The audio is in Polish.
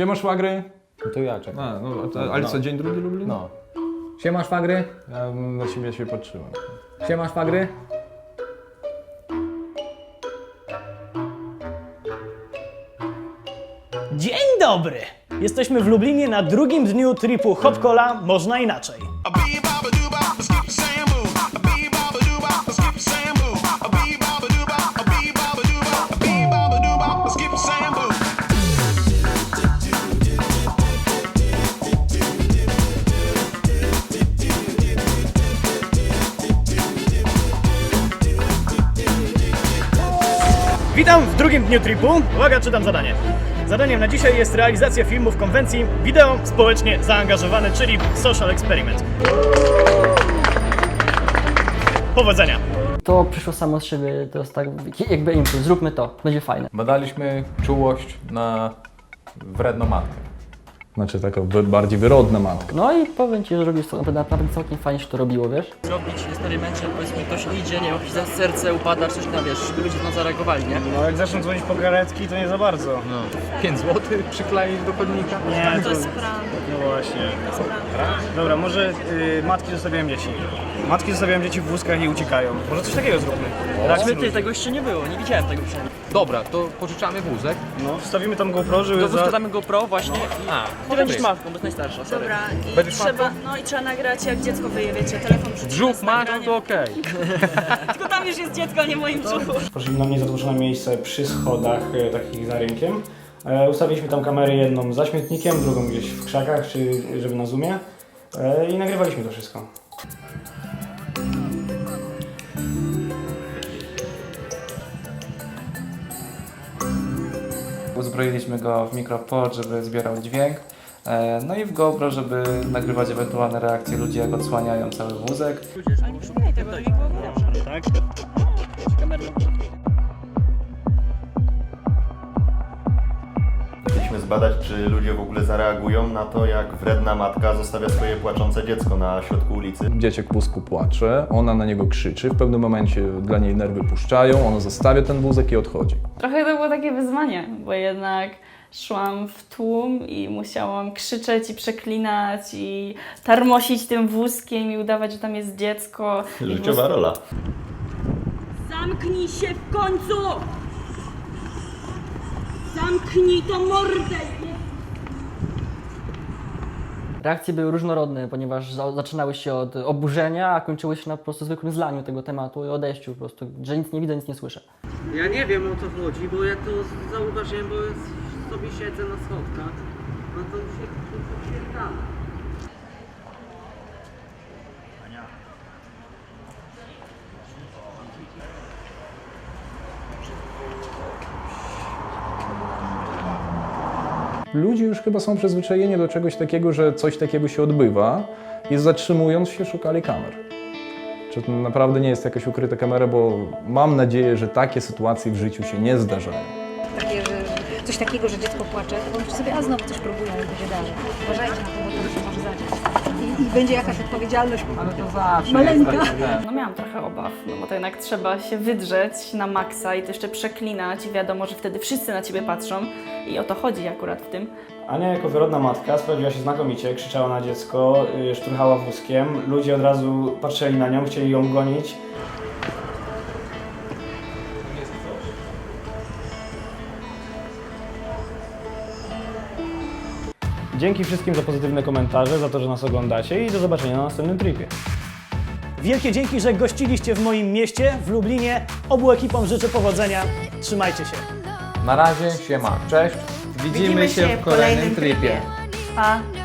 Siema szwagry. No to ja czekam. A, no, a, ale co, dzień drugi Lublin? No. Siema szwagry, Ja na ciebie się patrzyłem. siema szwagry. Dzień dobry! Jesteśmy w Lublinie na drugim dniu tripu Hopkola Można Inaczej. Witam w drugim dniu tripu. Uwaga, czytam zadanie. Zadaniem na dzisiaj jest realizacja filmu w konwencji wideo społecznie zaangażowane, czyli social experiment. Powodzenia! To przyszło samo z siebie, to jest tak jakby impuls, zróbmy to, będzie fajne. Badaliśmy czułość na wredną matkę. Znaczy taka wy- bardziej wyrodna matka. No i powiem Ci, że robisz to naprawdę, naprawdę całkiem fajnie się to robiło, wiesz? zrobić eksperymencie, powiedzmy ktoś idzie, nie wiem, za serce upada, coś na wiesz, żeby ludzie na zareagowali, nie? No jak zaczną dzwonić po karetki, to nie za bardzo. 5 zł przykleić do chodnika. Nie, To jest No właśnie. to. Dobra, może y, matki zostawiają dzieci. Matki zostawiają dzieci w wózkach i uciekają. Może coś takiego zróbmy. Reakcje Ty, ludzi. tego jeszcze nie było, nie widziałem tego przynajmniej. Dobra, to pożyczamy wózek. No, wstawimy tam GoPro, żeby Do za... damy GoPro właśnie A, Nie będziesz matką, bo jest najstarsza, sorry. Dobra, i Będziesz trzeba, no i trzeba nagrać jak dziecko wyje, wiecie, telefon przy Brzuch masz, no to okej. Tylko tam już jest dziecko, nie w moim brzuchu. Poszliśmy na niezadłużone miejsce przy schodach, e, takich za rynkiem. E, ustawiliśmy tam kamerę jedną za śmietnikiem, drugą gdzieś w krzakach, czy żeby na zoomie. E, I nagrywaliśmy to wszystko. Uzbroiliśmy go w mikrofon, żeby zbierał dźwięk. E, No i w GoPro, żeby nagrywać ewentualne reakcje ludzi, jak odsłaniają cały wózek. Ale nie przyjmij tego, żeby było widać. Tak? Chcieliśmy zbadać, czy ludzie w ogóle zareagują na to, jak wredna matka zostawia swoje płaczące dziecko na środku ulicy. Dzieciak w wózku płacze, ona na niego krzyczy, w pewnym momencie dla niej nerwy puszczają, ona zostawia ten wózek i odchodzi. Trochę to było takie wyzwanie, bo jednak szłam w tłum i musiałam krzyczeć i przeklinać i tarmosić tym wózkiem i udawać, że tam jest dziecko. Życiowa rola. Zamknij się w końcu! Zamknij to mordę! Reakcje były różnorodne, ponieważ za, zaczynały się od oburzenia, a kończyły się na po prostu zwykłym zlaniu tego tematu i odejściu po prostu, że nic nie widzę, nic nie słyszę. Ja nie wiem o co chodzi, bo ja to zauważyłem, bo sobie siedzę na schodkach, no to się przypierdala. Ludzie już chyba są przyzwyczajeni do czegoś takiego, że coś takiego się odbywa i zatrzymując się szukali kamer. Czy to naprawdę nie jest jakaś ukryta kamera, bo mam nadzieję, że takie sytuacje w życiu się nie zdarzają. Coś takiego, że dziecko płacze, to pomyśl sobie, a znowu coś próbują i będzie dalej. Uważajcie na to, bo to się może zadziać. I, I będzie jakaś odpowiedzialność Ale to zawsze Maleńka. jest tak, że- No miałam trochę obaw, no bo to jednak trzeba się wydrzeć na maksa i to jeszcze przeklinać i wiadomo, że wtedy wszyscy na ciebie patrzą i o to chodzi akurat w tym. Ania jako wyrodna matka sprawdziła się znakomicie, krzyczała na dziecko, y, szturchała wózkiem. Ludzie od razu patrzyli na nią, chcieli ją gonić. Dzięki wszystkim za pozytywne komentarze, za to, że nas oglądacie i do zobaczenia na następnym tripie. Wielkie dzięki, że gościliście w moim mieście, w Lublinie. Obu ekipom życzę powodzenia. Trzymajcie się. Na razie, siema, cześć. Widzimy się w kolejnym tripie. Pa!